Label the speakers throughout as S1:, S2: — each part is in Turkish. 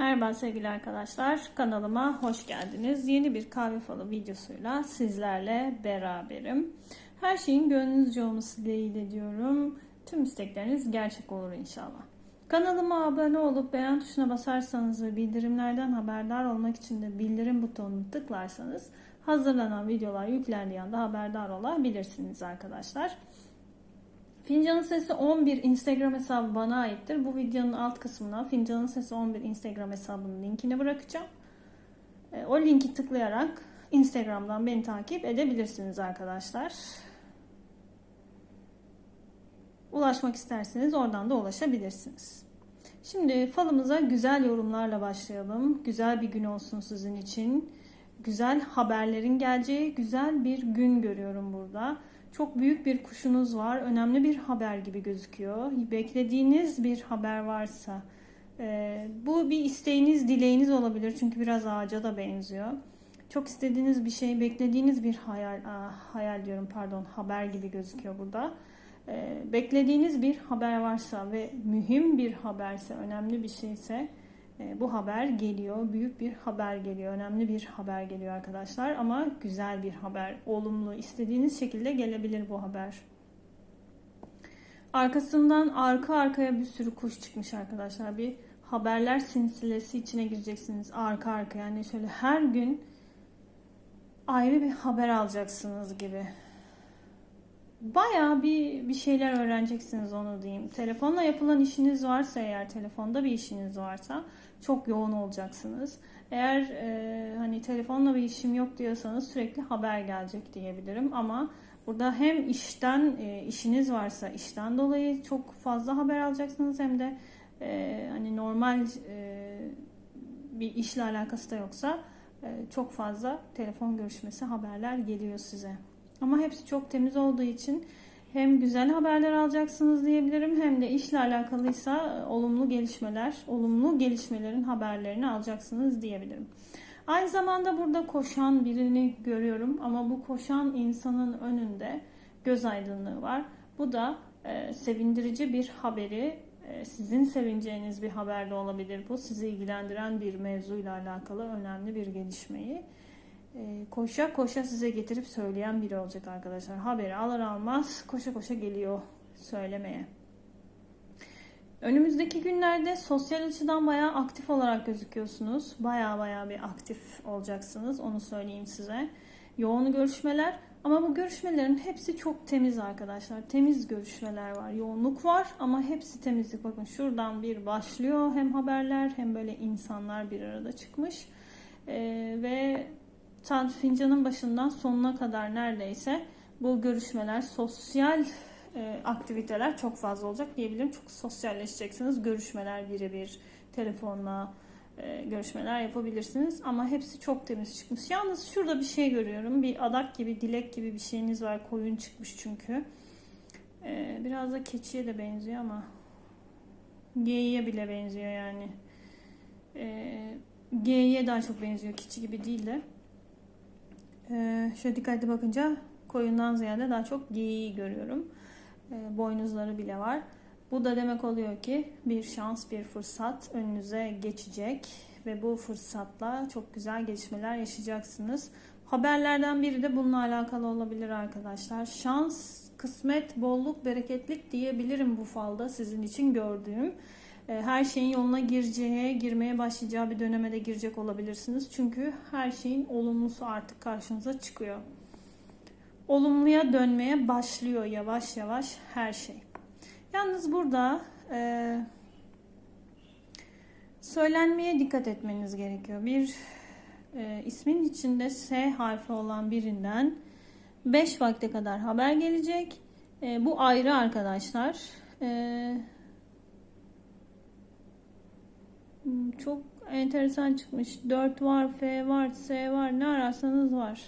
S1: Merhaba sevgili arkadaşlar. Kanalıma hoş geldiniz. Yeni bir kahve falı videosuyla sizlerle beraberim. Her şeyin gönlünüzce olması dileğiyle diyorum. Tüm istekleriniz gerçek olur inşallah. Kanalıma abone olup beğen tuşuna basarsanız ve bildirimlerden haberdar olmak için de bildirim butonunu tıklarsanız hazırlanan videolar yüklendiği anda haberdar olabilirsiniz arkadaşlar. Fincanın Sesi 11 Instagram hesabı bana aittir. Bu videonun alt kısmına Fincanın Sesi 11 Instagram hesabının linkini bırakacağım. E, O linki tıklayarak Instagram'dan beni takip edebilirsiniz arkadaşlar. Ulaşmak isterseniz oradan da ulaşabilirsiniz. Şimdi falımıza güzel yorumlarla başlayalım. Güzel bir gün olsun sizin için. Güzel haberlerin geleceği güzel bir gün görüyorum burada. Çok büyük bir kuşunuz var. Önemli bir haber gibi gözüküyor. Beklediğiniz bir haber varsa e, bu bir isteğiniz, dileğiniz olabilir. Çünkü biraz ağaca da benziyor. Çok istediğiniz bir şey, beklediğiniz bir hayal, aa, hayal diyorum pardon, haber gibi gözüküyor burada. E, beklediğiniz bir haber varsa ve mühim bir haberse, önemli bir şeyse bu haber geliyor. Büyük bir haber geliyor. Önemli bir haber geliyor arkadaşlar. Ama güzel bir haber. Olumlu. istediğiniz şekilde gelebilir bu haber. Arkasından arka arkaya bir sürü kuş çıkmış arkadaşlar. Bir haberler silsilesi içine gireceksiniz. Arka arka yani şöyle her gün ayrı bir haber alacaksınız gibi. Bayağı bir bir şeyler öğreneceksiniz onu diyeyim. Telefonla yapılan işiniz varsa eğer telefonda bir işiniz varsa çok yoğun olacaksınız. Eğer e, hani telefonla bir işim yok diyorsanız sürekli haber gelecek diyebilirim ama burada hem işten e, işiniz varsa işten dolayı çok fazla haber alacaksınız hem de e, hani normal e, bir işle alakası da yoksa e, çok fazla telefon görüşmesi haberler geliyor size. Ama hepsi çok temiz olduğu için hem güzel haberler alacaksınız diyebilirim hem de işle alakalıysa olumlu gelişmeler, olumlu gelişmelerin haberlerini alacaksınız diyebilirim. Aynı zamanda burada koşan birini görüyorum ama bu koşan insanın önünde göz aydınlığı var. Bu da e, sevindirici bir haberi, e, sizin sevineceğiniz bir haber de olabilir bu. Sizi ilgilendiren bir mevzuyla alakalı önemli bir gelişmeyi koşa koşa size getirip söyleyen biri olacak arkadaşlar. Haberi alır almaz koşa koşa geliyor söylemeye. Önümüzdeki günlerde sosyal açıdan bayağı aktif olarak gözüküyorsunuz. Bayağı bayağı bir aktif olacaksınız. Onu söyleyeyim size. Yoğun görüşmeler ama bu görüşmelerin hepsi çok temiz arkadaşlar. Temiz görüşmeler var. Yoğunluk var ama hepsi temizlik. Bakın şuradan bir başlıyor. Hem haberler hem böyle insanlar bir arada çıkmış. Ee, ve tam fincanın başından sonuna kadar neredeyse bu görüşmeler, sosyal e, aktiviteler çok fazla olacak diyebilirim. Çok sosyalleşeceksiniz. Görüşmeler birebir, telefonla e, görüşmeler yapabilirsiniz. Ama hepsi çok temiz çıkmış. Yalnız şurada bir şey görüyorum. Bir adak gibi, dilek gibi bir şeyiniz var. Koyun çıkmış çünkü. E, biraz da keçiye de benziyor ama geyiğe bile benziyor yani. E, geyiğe daha çok benziyor. Keçi gibi değil de. Ee, şöyle dikkatli bakınca koyundan ziyade daha çok geyiği görüyorum. Ee, boynuzları bile var. Bu da demek oluyor ki bir şans, bir fırsat önünüze geçecek ve bu fırsatla çok güzel gelişmeler yaşayacaksınız. Haberlerden biri de bununla alakalı olabilir arkadaşlar. Şans, kısmet, bolluk, bereketlik diyebilirim bu falda sizin için gördüğüm. Ee, her şeyin yoluna gireceği, girmeye başlayacağı bir döneme de girecek olabilirsiniz. Çünkü her şeyin olumlusu artık karşınıza çıkıyor. Olumluya dönmeye başlıyor yavaş yavaş her şey. Yalnız burada e, söylenmeye dikkat etmeniz gerekiyor. Bir e, ismin içinde S harfi olan birinden 5 vakte kadar haber gelecek. E, bu ayrı arkadaşlar. E, Çok enteresan çıkmış. 4 var, F var, S var. Ne ararsanız var.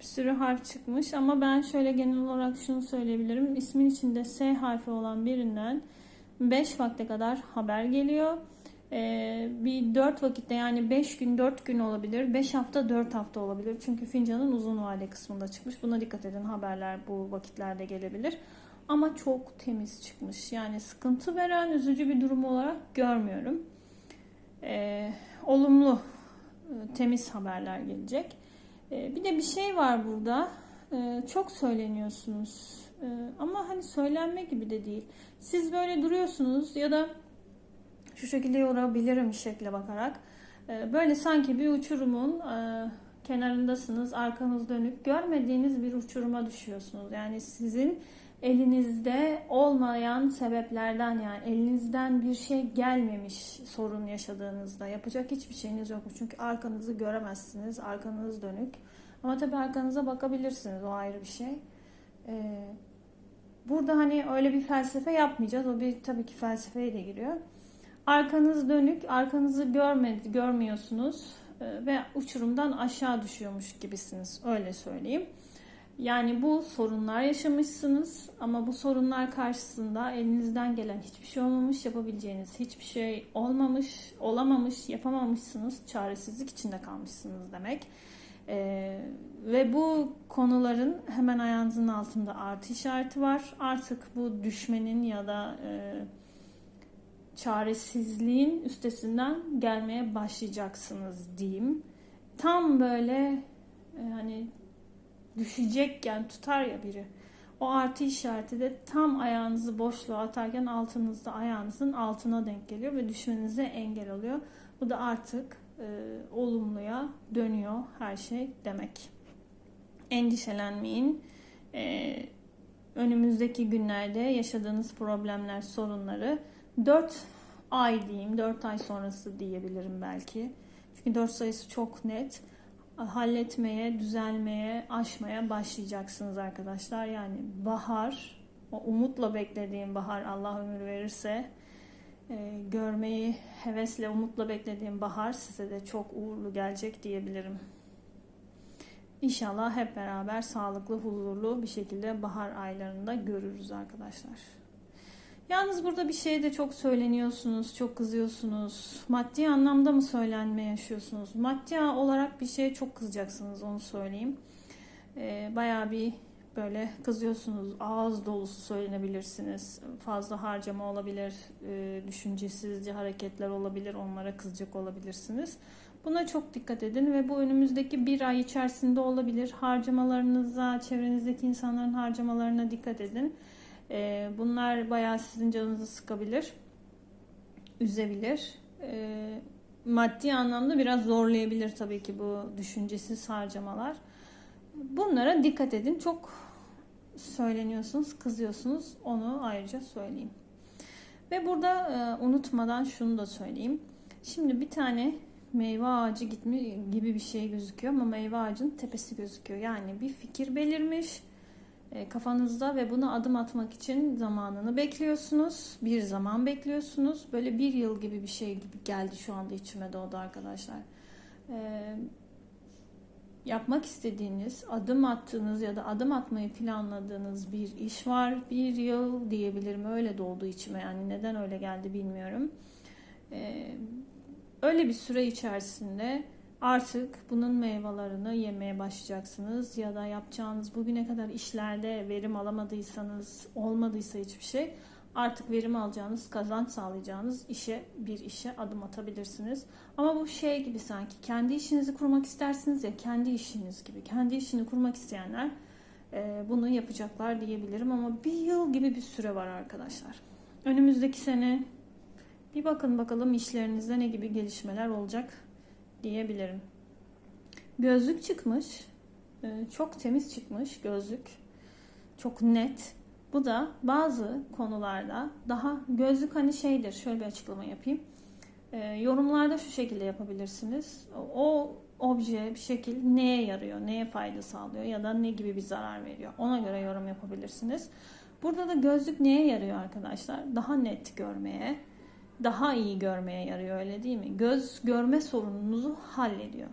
S1: Bir sürü harf çıkmış ama ben şöyle genel olarak şunu söyleyebilirim. İsmin içinde S harfi olan birinden 5 vakte kadar haber geliyor. Ee, bir 4 vakitte yani 5 gün 4 gün olabilir. 5 hafta 4 hafta olabilir. Çünkü fincanın uzun vade kısmında çıkmış. Buna dikkat edin. Haberler bu vakitlerde gelebilir. Ama çok temiz çıkmış. Yani sıkıntı veren üzücü bir durum olarak görmüyorum. E, olumlu, e, temiz haberler gelecek. E, bir de bir şey var burada. E, çok söyleniyorsunuz. E, ama hani söylenme gibi de değil. Siz böyle duruyorsunuz ya da şu şekilde yorabilirim şekle bakarak. E, böyle sanki bir uçurumun e, kenarındasınız, arkanız dönük, görmediğiniz bir uçuruma düşüyorsunuz. Yani sizin elinizde olmayan sebeplerden yani elinizden bir şey gelmemiş sorun yaşadığınızda yapacak hiçbir şeyiniz yok. Çünkü arkanızı göremezsiniz, arkanız dönük. Ama tabii arkanıza bakabilirsiniz, o ayrı bir şey. Ee, burada hani öyle bir felsefe yapmayacağız. O bir tabii ki felsefeye de giriyor. Arkanız dönük, arkanızı görmedi, görmüyorsunuz e, ve uçurumdan aşağı düşüyormuş gibisiniz. Öyle söyleyeyim. Yani bu sorunlar yaşamışsınız ama bu sorunlar karşısında elinizden gelen hiçbir şey olmamış, yapabileceğiniz hiçbir şey olmamış, olamamış, yapamamışsınız, çaresizlik içinde kalmışsınız demek. Ee, ve bu konuların hemen ayağınızın altında artı işareti var. Artık bu düşmenin ya da e, çaresizliğin üstesinden gelmeye başlayacaksınız diyeyim. Tam böyle e, hani düşecekken tutar ya biri. O artı işareti de tam ayağınızı boşluğa atarken altınızda ayağınızın altına denk geliyor ve düşmenize engel oluyor. Bu da artık e, olumluya dönüyor her şey demek. Endişelenmeyin. E, önümüzdeki günlerde yaşadığınız problemler, sorunları 4 ay diyeyim, 4 ay sonrası diyebilirim belki. Çünkü 4 sayısı çok net halletmeye, düzelmeye, aşmaya başlayacaksınız arkadaşlar. Yani bahar, o umutla beklediğim bahar Allah ömür verirse e, görmeyi hevesle, umutla beklediğim bahar size de çok uğurlu gelecek diyebilirim. İnşallah hep beraber sağlıklı, huzurlu bir şekilde bahar aylarında görürüz arkadaşlar. Yalnız burada bir şey de çok söyleniyorsunuz, çok kızıyorsunuz. Maddi anlamda mı söylenme yaşıyorsunuz? Maddi olarak bir şeye çok kızacaksınız onu söyleyeyim. Ee, bayağı bir böyle kızıyorsunuz. Ağız dolusu söylenebilirsiniz. Fazla harcama olabilir, e, düşüncesizce hareketler olabilir. Onlara kızacak olabilirsiniz. Buna çok dikkat edin ve bu önümüzdeki bir ay içerisinde olabilir. Harcamalarınıza, çevrenizdeki insanların harcamalarına dikkat edin. E, bunlar bayağı sizin canınızı sıkabilir, üzebilir. E, maddi anlamda biraz zorlayabilir tabii ki bu düşüncesiz harcamalar. Bunlara dikkat edin. Çok söyleniyorsunuz, kızıyorsunuz. Onu ayrıca söyleyeyim. Ve burada e, unutmadan şunu da söyleyeyim. Şimdi bir tane meyve ağacı gitmi gibi bir şey gözüküyor ama meyve ağacının tepesi gözüküyor. Yani bir fikir belirmiş kafanızda ve buna adım atmak için zamanını bekliyorsunuz. Bir zaman bekliyorsunuz. Böyle bir yıl gibi bir şey gibi geldi şu anda içime doğdu arkadaşlar. Ee, yapmak istediğiniz, adım attığınız ya da adım atmayı planladığınız bir iş var. Bir yıl diyebilirim. Öyle doldu içime. Yani neden öyle geldi bilmiyorum. Ee, öyle bir süre içerisinde artık bunun meyvelerini yemeye başlayacaksınız ya da yapacağınız bugüne kadar işlerde verim alamadıysanız olmadıysa hiçbir şey artık verim alacağınız kazanç sağlayacağınız işe bir işe adım atabilirsiniz. Ama bu şey gibi sanki kendi işinizi kurmak istersiniz ya kendi işiniz gibi kendi işini kurmak isteyenler e, bunu yapacaklar diyebilirim ama bir yıl gibi bir süre var arkadaşlar. Önümüzdeki sene bir bakın bakalım işlerinizde ne gibi gelişmeler olacak diyebilirim. Gözlük çıkmış. Ee, çok temiz çıkmış gözlük. Çok net. Bu da bazı konularda daha gözlük hani şeydir. Şöyle bir açıklama yapayım. Ee, yorumlarda şu şekilde yapabilirsiniz. O obje bir şekil neye yarıyor, neye fayda sağlıyor ya da ne gibi bir zarar veriyor. Ona göre yorum yapabilirsiniz. Burada da gözlük neye yarıyor arkadaşlar? Daha net görmeye, daha iyi görmeye yarıyor öyle değil mi? Göz görme sorununuzu hallediyor.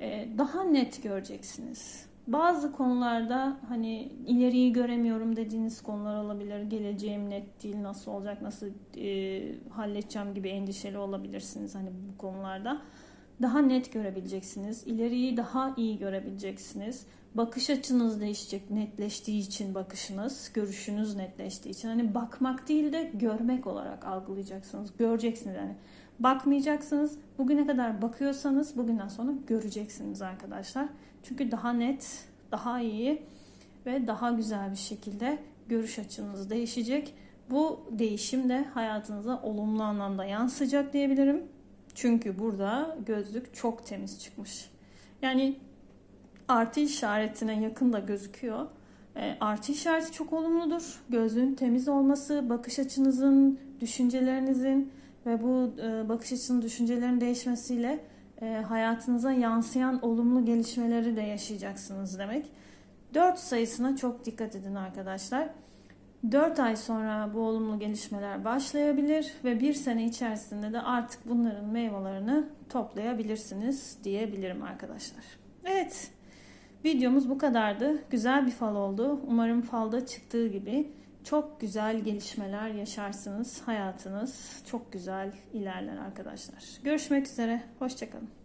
S1: Ee, daha net göreceksiniz. Bazı konularda hani ileriyi göremiyorum dediğiniz konular olabilir. Geleceğim net değil, nasıl olacak, nasıl e, halledeceğim gibi endişeli olabilirsiniz hani bu konularda. Daha net görebileceksiniz. İleriyi daha iyi görebileceksiniz bakış açınız değişecek netleştiği için bakışınız, görüşünüz netleştiği için. Hani bakmak değil de görmek olarak algılayacaksınız. Göreceksiniz yani. Bakmayacaksınız. Bugüne kadar bakıyorsanız bugünden sonra göreceksiniz arkadaşlar. Çünkü daha net, daha iyi ve daha güzel bir şekilde görüş açınız değişecek. Bu değişim de hayatınıza olumlu anlamda yansıyacak diyebilirim. Çünkü burada gözlük çok temiz çıkmış. Yani artı işaretine yakın da gözüküyor. E, artı işareti çok olumludur. Gözlüğün temiz olması, bakış açınızın, düşüncelerinizin ve bu e, bakış açının düşüncelerin değişmesiyle e, hayatınıza yansıyan olumlu gelişmeleri de yaşayacaksınız demek. 4 sayısına çok dikkat edin arkadaşlar. 4 ay sonra bu olumlu gelişmeler başlayabilir ve bir sene içerisinde de artık bunların meyvelerini toplayabilirsiniz diyebilirim arkadaşlar. Evet, videomuz bu kadardı. Güzel bir fal oldu. Umarım falda çıktığı gibi çok güzel gelişmeler yaşarsınız. Hayatınız çok güzel ilerler arkadaşlar. Görüşmek üzere. Hoşçakalın.